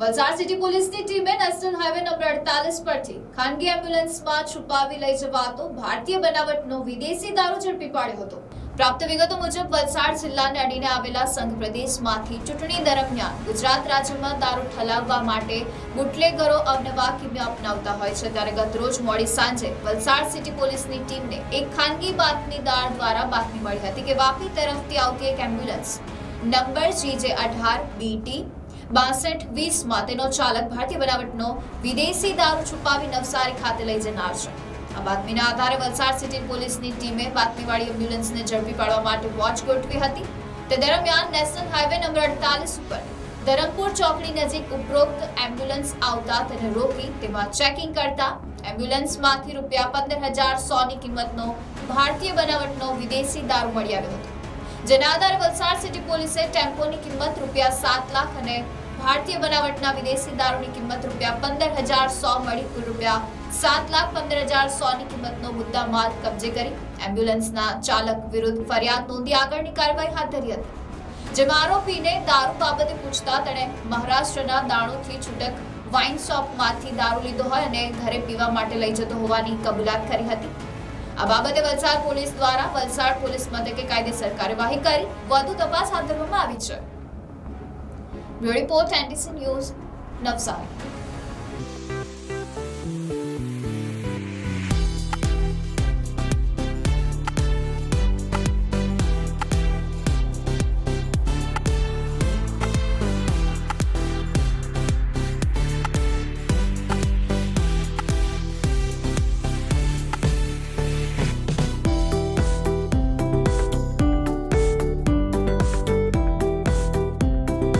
Valsad city પોલીસની ટીમે national highway number અડતાલીસ પરથી ખાનગી એમ્બ્યુલન્સમાં છુપાવી લઈ જવાતો ભારતીય બનાવટનો વિદેશી દારૂ ઝડપી પાડ્યો હતો. પ્રાપ્ત વિગતો મુજબ, વલસાડ જિલ્લાને અડીને આવેલા સંઘ પ્રદેશમાંથી ચૂંટણી દરમિયાન ગુજરાત રાજ્યમાં દારૂ ઠલાવવા માટે બુટલેગરો અવનવા કિમ્યા અપનાવતા હોય છે. ત્યારે ગતરોજ મોડી સાંજે વલસાડ સિટી પોલીસની ટીમને એક ખાનગી બાતમીદાર દ્વારા બાતમી મળી હતી કે વાપી તરફથી આવતી એક એમ્બ્યુલન્સ નંબર જીજે અઢાર, બીટી બાસઠ વીસમાં તેનો ચાલક ભારતીય બનાવટનો વિદેશી દારૂ છુપાવી નવસારી ખાતે લઈ જનાર છે. આ બાતમીના આધારે વલસાડ સિટી પોલીસની ટીમે બાતમીવાળી એમ્બ્યુલન્સને ઝડપી પાડવા માટે વોચ ગોઠવી હતી. તે દરમિયાન નેશનલ હાઈવે નંબર અડતાલીસ ઉપર ધરમપુર ચોકડી નજીક ઉપરોક્ત એમ્બ્યુલન્સ આવતા તેને રોકી તેમાં ચેકિંગ કરતા એમ્બ્યુલન્સમાંથી રૂપિયા પંદર હજાર સોની કિંમતનો ભારતીય બનાવટનો વિદેશી દારૂ મળી આવ્યો હતો. જેના આધારે વલસાડ સિટી પોલીસે ટેમ્પોની કિંમત રૂપિયા સાત લાખ અને ભારતીય બનાવટના વિદેશી દારૂની કિંમત રૂપિયા પંદર હજાર સો મળી રૂપિયા સાત લાખ પંદર હજાર સોની કિંમતનો મુદ્દા માલ કબજે કરી. એમ્બ્યુલન્સના ચાલક વિરુદ્ધ ફરિયાદ નોંધી આગળની કાર્યવાહી હાથ ધરી હતી. જેમાં આરોપીને દારૂ બાબતે પૂછતા તેણે મહારાષ્ટ્રના દાણોથી છૂટક વાઇન શોપમાંથી દારૂ લીધો હોય અને ઘરે પીવા માટે લઈ જતો હોવાની કબૂલાત કરી હતી. આ બાબતે વલસાડ પોલીસ દ્વારા વલસાડ પોલીસ મથકે કાયદેસર કાર્યવાહી કરી. વધુ તપાસ હાથ ધરવામાં આવી છે. Bureau Report Anderson is in use,